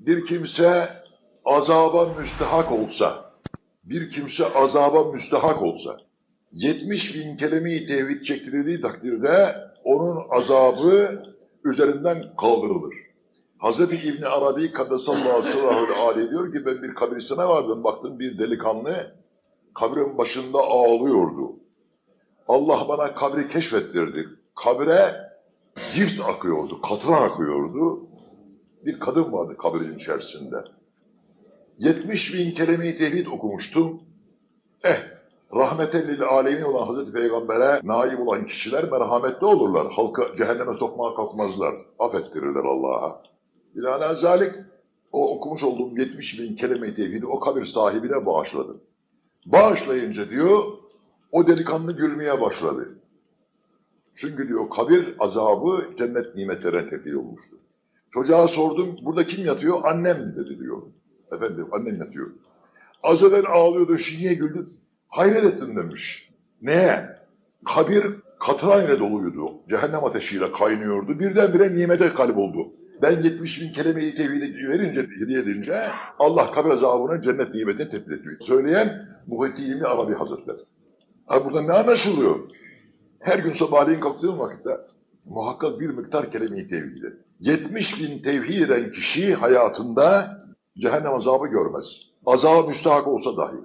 bir kimse azaba müstehak olsa, bir kimse azaba müstehak olsa, 70 bin kelime-i tevhid çektirildiği takdirde onun azabı üzerinden kaldırılır. Hazreti İbni Arabi Kaddesallahu sallallahu aleyhi diyor ki ben bir kabristana vardım baktım bir delikanlı kabrin başında ağlıyordu. Allah bana kabri keşfettirdi. Kabre zift akıyordu, katran akıyordu. Bir kadın vardı kabrin içerisinde. 70 bin kelime-i tevhid okumuştum. Eh, rahmeten lil alemin olan Hazreti Peygamber'e naib olan kişiler merhametli olurlar. Halkı cehenneme sokmaya kalkmazlar. Affettirirler Allah'a. Binaenaleyh o okumuş olduğum 70 bin kelime-i tevhidi o kabir sahibine bağışladım. Bağışlayınca diyor, o delikanlı gülmeye başladı. Çünkü diyor kabir azabı cennet nimetlerine tebdil olmuştu. Çocuğa sordum, burada kim yatıyor? Annem dedi diyor. Efendim, annem yatıyor. Az evvel ağlıyordu, şimdi niye güldün? Hayret ettim demiş. Neye? Kabir katran doluydu. Cehennem ateşiyle kaynıyordu. Birdenbire nimete kalp oldu. Ben 70 bin kelimeyi tevhid verince, hediye edince Allah kabir azabını cennet nimetine tebdil ediyor. Söyleyen Muhittin İlmi Arabi Hazretleri. Ha burada ne anlaşılıyor? Her gün sabahleyin kalktığım vakitte muhakkak bir miktar kelime-i tevhid et. 70 bin tevhid eden kişi hayatında cehennem azabı görmez. Azaba müstahak olsa dahi.